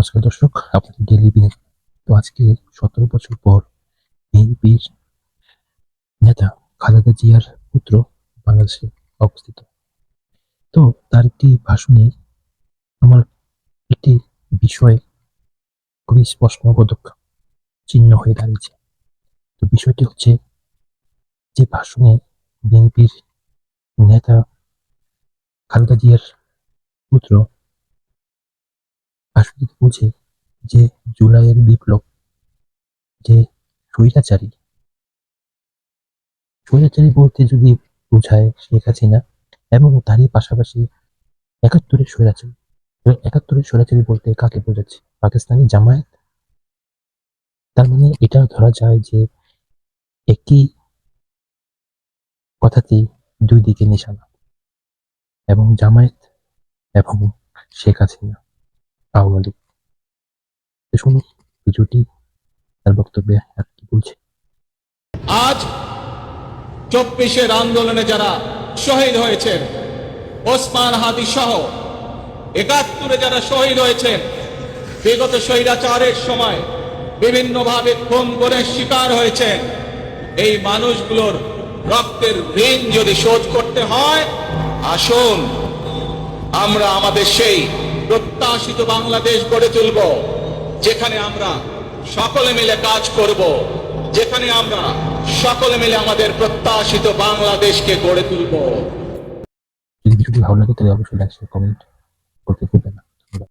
নমস্কার দর্শক, আপনাদের ডেলি বিন তো আজকে সতেরো বছর পর বিএনপির নেতা খালেদা জিয়ার পুত্র বাংলাদেশে অবস্থিত। তো তার একটি ভাষণে আমার একটি বিষয় খুবই স্পষ্টবোধক চিহ্ন হয়ে দাঁড়িয়েছে। তো বিষয়টি হচ্ছে যে ভাষণে বিএনপির নেতা খালেদা জিয়ার পুত্র আসলে বুঝে যে জুলাইয়ের বিপ্লব, যে স্বৈরাচারী। স্বৈরাচারী বলতে যদি বোঝায় শেখ হাসিনা এবং তারই পাশাপাশি একাত্তরের স্বৈরাচারী। একাত্তরের স্বৈরাচারী বলতে কাকে বোঝাচ্ছে? পাকিস্তানি জামায়াত? তার মানে এটা ধরা যায় যে একই কথাতেই দুই দিকে নিশানা, এবং জামায়াত এবং শেখ হাসিনা। আওয়ামী লীগ ভিডিওটি, তার বক্তব্যে আর কি বলছে? আজ চব্বিশের আন্দোলনে যারা শহীদ হয়েছেন, ওসমান হাদি সহ একাত্তরে যারা শহীদ হয়েছেন, বিগত স্বৈরাচারের সময় বিভিন্নভাবে খুন করে শিকার হয়েছেন, এই মানুষগুলোর রক্তের ঋণ যদি শোধ করতে হয়, আসুন, আমরা আমাদের সেই প্রত্যাশিত বাংলাদেশ গড়ে তুলব, যেখানে আমরা সকলে মিলে কাজ করব, যেখানে আমরা সকলে মিলে আমাদের প্রত্যাশিত বাংলাদেশকে গড়ে তুলব। যদি ভালো লাগে তাহলে অবশ্যই লাইক কমেন্ট করতে ভুলবেন না।